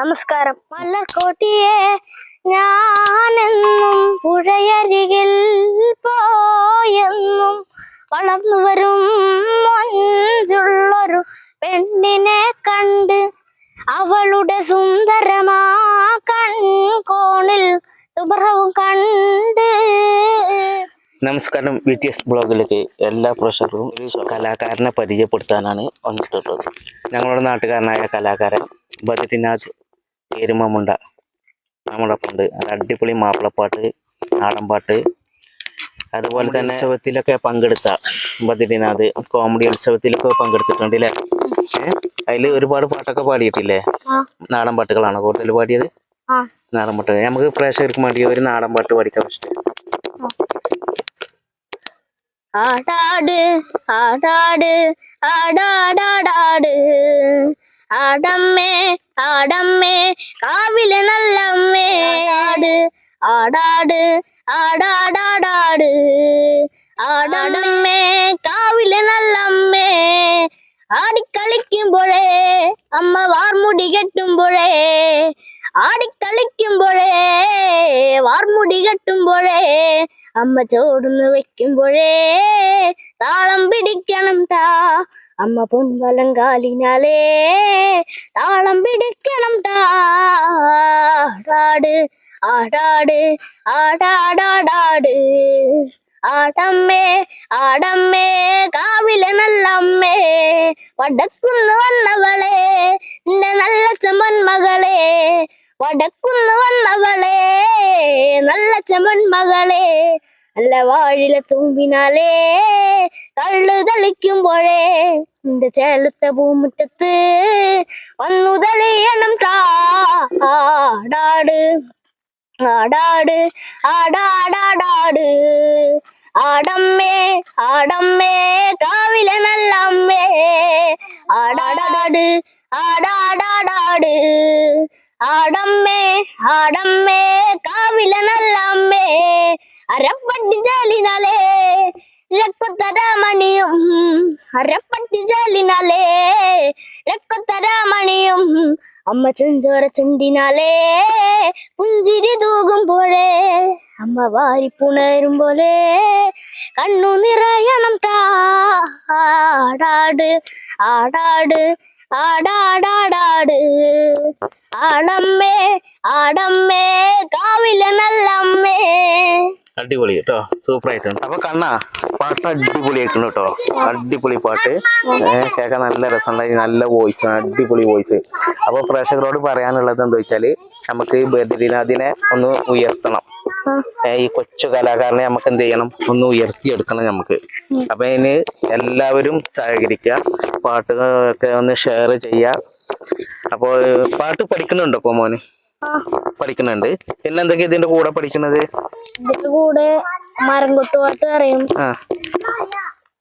നമസ്കാരം. മലർക്കോട്ടിയെ ഞാനെന്നും പുഴയരികിൽ പോയെന്നും വളർന്നു വരും മഞ്ചുള്ളൊരു പെണ്ണിനെ കണ്ട് അവളുടെ സുന്ദരമാ കൺകോണിൽ സുബ്രവും കണ്ട്. നമസ്കാരം. ബി ടി എസ് ബ്ലോഗിലേക്ക് എല്ലാ പ്രഷറും കലാകാരനെ പരിചയപ്പെടുത്താനാണ് വന്നിട്ടുള്ളത്. ഞങ്ങളുടെ നാട്ടുകാരനായ കലാകാരൻ ബദ്രിനാഥ് എരുമമുണ്ട നമ്മളൊപ്പം ഉണ്ട് അത് അടിപൊളി മാപ്പിളപ്പാട്ട് നാടൻപാട്ട്. അതുപോലെ തന്നെ ഉത്സവത്തിലൊക്കെ പങ്കെടുത്ത ബദ്രിനാഥ് കോമഡി ഉത്സവത്തിലൊക്കെ പങ്കെടുത്തിട്ടുണ്ട് അല്ലേ അതിൽ ഒരുപാട് പാട്ടൊക്കെ പാടിയിട്ടില്ലേ? നാടൻ പാട്ടുകളാണ് കൂടുതൽ പാടിയത്? നാടൻ പാട്ട് നമുക്ക് പ്രേക്ഷകർക്ക് വേണ്ടി ഒരു നാടൻ പാട്ട് പഠിക്കാൻ ഇഷ്ടം ആടാട് ആടാട് ആടാടാടാട്. ആടമ്മേ ആടമ്മേ കാവിലെ നല്ലമ്മേ ആട് ആടാട് ആടാടാടാട് ആടമ്മേ കാവിലെ നല്ലമ്മേ ആടിക്കളിക്കുമ്പോഴേ അമ്മ വാർമുടി കെട്ടുമ്പോഴേ ആടിക്കളിക്കുമ്പോഴേ വാർമുടി കെട്ടുമ്പോഴേ അമ്മ ചോടുന്ന് വെക്കുമ്പോഴേ താളം പിടിക്കണം ടാ അമ്മ പൊൻവലം കാലിനാലേ താളം പിടിക്കണം ടാ ആടാട് ആടാട് ആടാടാടാട്. ആടമ്മേ ആടമ്മേ കാവിലെ നല്ല അമ്മേ പടക്കുന്നു വന്നവളെ നിന്റെ നല്ല ചമൻ മകളെ വടക്കുന്ന് വന്നവളെ നല്ല ചമൻ മകളെ നല്ല വാഴിലെ തുമ്പിനാലേ കള്ളു തളിക്കുമ്പോഴേ നിന്റെ ചേലത്തെ പൂമുറ്റത്ത് വന്നു തെളിയണം ആടാട് ആടാട് ആടാടാടാട് ആടമ്മേ ആടമ്മേ കാവിലെ നല്ലമ്മേ ആടാടാട് ആടാടാടാട് ആടമ്മേ ആടമ്മേ കാവിലെ നല്ലമ്മേ അരപ്പട്ടി ജാലിനാലേ ലക്കൊത്തരാമണിയും അരപ്പട്ടി ജാലിനാലേ ലക്കൊത്തരാമണിയും അമ്മ ചെഞ്ചോര ചുണ്ടിനാലേ പുഞ്ചിരി തൂകുമ്പോഴേ അമ്മ വാരിപ്പുണരും പോലെ കണ്ണു നിറയണം ടാ ആടാട് ആടാട് ആടാടാടാട് ആടമ്മേ ആടമ്മേ കാവിലെ നല്ലമ്മേ. അടിപൊളി കേട്ടോ സൂപ്പർ ആയിട്ടുണ്ട് അപ്പൊ കണ്ണാ പാട്ട് അടിപൊളിയായിട്ടുണ്ട് കേട്ടോ. അടിപൊളി പാട്ട്. ഏഹ് കേൾക്കാൻ നല്ല രസമുണ്ടായി നല്ല വോയിസ് അടിപൊളി വോയിസ് അപ്പൊ പ്രേക്ഷകരോട് പറയാനുള്ളത് എന്താ വെച്ചാൽ നമുക്ക് ബദരീനാഥിനെ ഒന്ന് ഉയർത്തണം. ഈ കൊച്ചു കലാകാരനെ നമുക്ക് എന്ത് ചെയ്യണം? ഒന്ന് ഉയർത്തിയെടുക്കണം നമുക്ക്. അപ്പൊ അതിന് എല്ലാവരും സഹകരിക്കുക. പാട്ടുകളൊക്കെ ഒന്ന് ഷെയർ ചെയ്യുക. അപ്പൊ പാട്ട് പഠിക്കുന്നുണ്ടോ ഇപ്പൊ മോന്? പഠിക്കുന്നുണ്ട്. പിന്നെ എന്തൊക്കെയാ ഇതിന്റെ കൂടെ പഠിക്കുന്നത്? ഇതിന്റെ കൂടെ മരം കൊട്ടുപാട്ട് അറിയും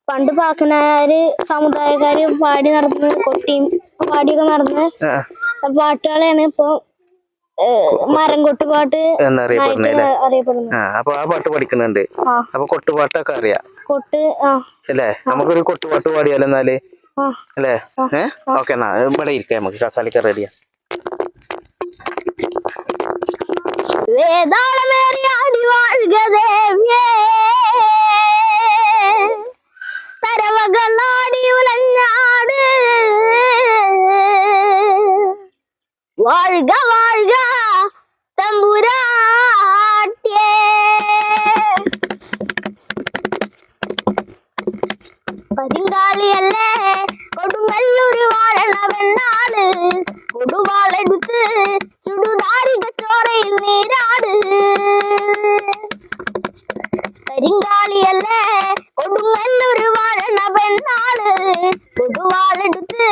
പണ്ട് പാക്കനാര് സമുദായക്കാര് പാടി നടന്ന് കൊട്ടിയും പാടിയൊക്കെ നടന്ന് പാട്ടുകളാണ് ഇപ്പൊ മരം കൊട്ടുപാട്ട് എന്നറിയപ്പെടുന്നത് അപ്പൊ ആ പാട്ട് പഠിക്കുന്നുണ്ട്. അപ്പൊ കൊട്ടുപാട്ടൊക്കെ അറിയാം. കൊട്ട് അല്ലേ? നമുക്കൊരു കൊട്ടുപാട്ട് പാടിയാലോ എന്നാൽ? അല്ലേ? ഏഹ് ഓക്കെ എന്നാ ഇവിടെ ഇരിക്കാം നമുക്ക്. കസാലിക്ക റെഡിയാ വേതാളമേറി ആടി വാഴുക ദേവ്യേ போராளி அல்ல கொடுங்கல்லூர் வாழன் அவன் நாடு. கொடுவாள் எடுத்து சுடுதாரி கச்சோரையில் நீராடு. பெருங்காலி அல்ல கொடுங்கல்லூர் வாழன் அவன் நாடு. கொடுவாள் எடுத்து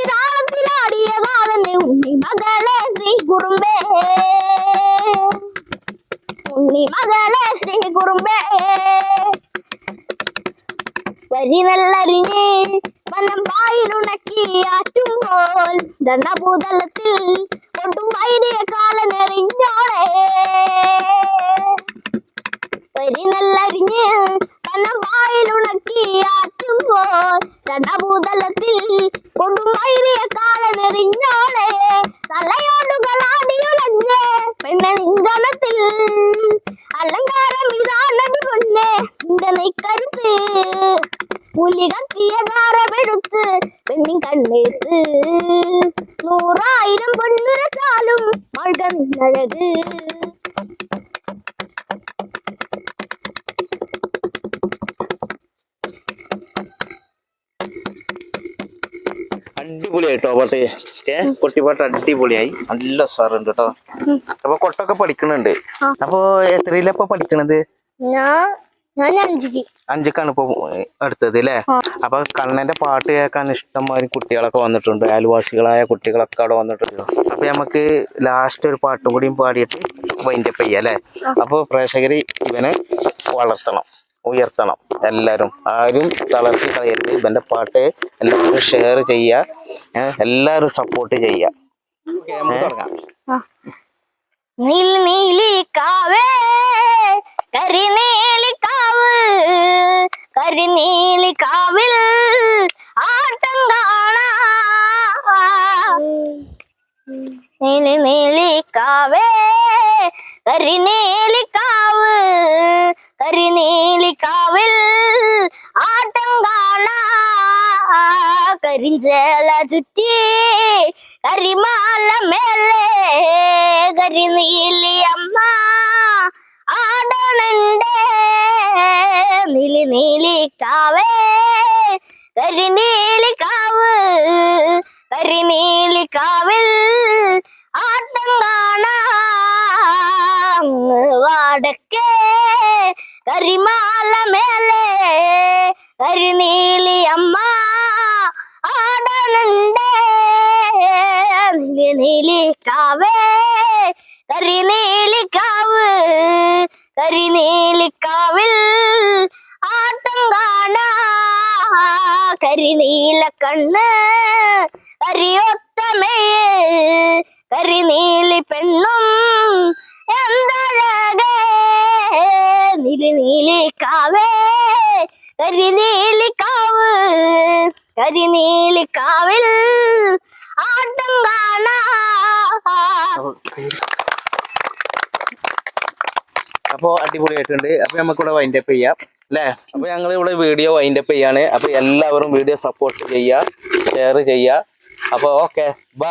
அதிராமத்தில் அடிய வாதனை உன்னை மகளே ஸ்ரீ குறும்பே உன்னை மகளே ஸ்ரீ குறும்பே வரி நல்லறிஞே மனம் வாயில் உனக்கி ஆட்டும் போல் தண்டபூதளத்தில் ஒன்றும் வைதிய கால நெறிஞ்சோடே വരി നല്ലറിഞ്ഞ് വനം വായിലുണക്കി ആറ്റുമ്പോൾ ദണ്ഡഭൂതലത്തിൽ കൊണ്ടും വൈദ്യ കാലനെറിഞ്ഞോളെ തലയോടുകളാടിയുലഞ്ഞ് പെണ്ണെ നിങ്കണത്തിൽ അലങ്കാരം ഇതാണടി പൊന്നെ നിന്റെ നെയ്ക്കരുത്ത് പുലി കത്തിയ കാരമെടുത്ത് പെണ്ണിൻ കണ്ണെടുത്ത് നൂറായിരം പൊന്നുരച്ചാലും മഴകന്നഴക് അടിപൊളിയായിട്ടോ പാട്ട് ഏ കുട്ടിപ്പാട്ട് അടിപൊളിയായി. നല്ല സാറുണ്ട് കേട്ടോ അപ്പൊ കൊട്ടൊക്കെ പഠിക്കണുണ്ട്. അപ്പൊ എത്രയിലപ്പൊ പഠിക്കണത്? അഞ്ചക്കാണ് ഇപ്പൊ അടുത്തത് അല്ലേ അപ്പൊ കണ്ണന്റെ പാട്ട് കേൾക്കാൻ ഇഷ്ടംമാതിരി കുട്ടികളൊക്കെ വന്നിട്ടുണ്ട്. അയൽവാസികളായ കുട്ടികളൊക്കെ അവിടെ വന്നിട്ടുണ്ട്. അപ്പൊ നമുക്ക് ലാസ്റ്റ് ഒരു പാട്ടും കൂടിയും പാടിയിട്ട് വൈൻഡപ്പ് ചെയ്യാം അല്ലേ അപ്പൊ പ്രേക്ഷകര് ഇവനെ വളർത്തണം. ഉയർത്തണം. എല്ലാവരും ആരും തളർത്തി കളയരുത്. ഇവന്റെ പാട്ട് എല്ലാവരും ഷെയർ ചെയ്യുക. എല്ലാവരും സപ്പോർട്ട് ചെയ്യുക. ഓക്കേ, നമുക്ക് തുടങ്ങാം. നീൽ നീലി കാവേ കരിനീലി കാവ് കാവിൽ ആട്ടം കാണാ. നീലി നീലി കാവേ കരിനീലി ചുറ്റി കരിമാല മേലെ കരിനീലി അമ്മ. ആടണുണ്ട് നീലി നീലി കാവേ. കരിനീലി കാവ് കരിനീലി കാവിൽ ആട്ടം കാണാ. വാടക്കേ കരിമാല കാവേ കരിനീലിക്കാവിൽ കാവ് കരിനീലി കാവിൽ ആട്ടം കാണാ. കരിനീല കണ്ണ് കരിയൊത്തമയെ കരിനീലി പെണ്ണും എന്തഴകേ? നീലി കരിനീലിക്കാവ് കരിനീലിക്കാവിൽ കരിനീലി കാവ് കരിനീലി കാവിൽ ആട്ടം കാണാ. അപ്പൊ അടിപൊളിയായിട്ടുണ്ട്. അപ്പൊ നമുക്കിവിടെ വൈൻഡപ്പ് ചെയ്യാം. അല്ലേ? അപ്പോൾ ഞങ്ങൾ ഇവിടെ വീഡിയോ വൈൻഡപ്പ് ചെയ്യാണ്. അപ്പോൾ എല്ലാവരും വീഡിയോ സപ്പോർട്ട് ചെയ്യുക ഷെയർ ചെയ്യുക. അപ്പോൾ ഓക്കെ ബൈ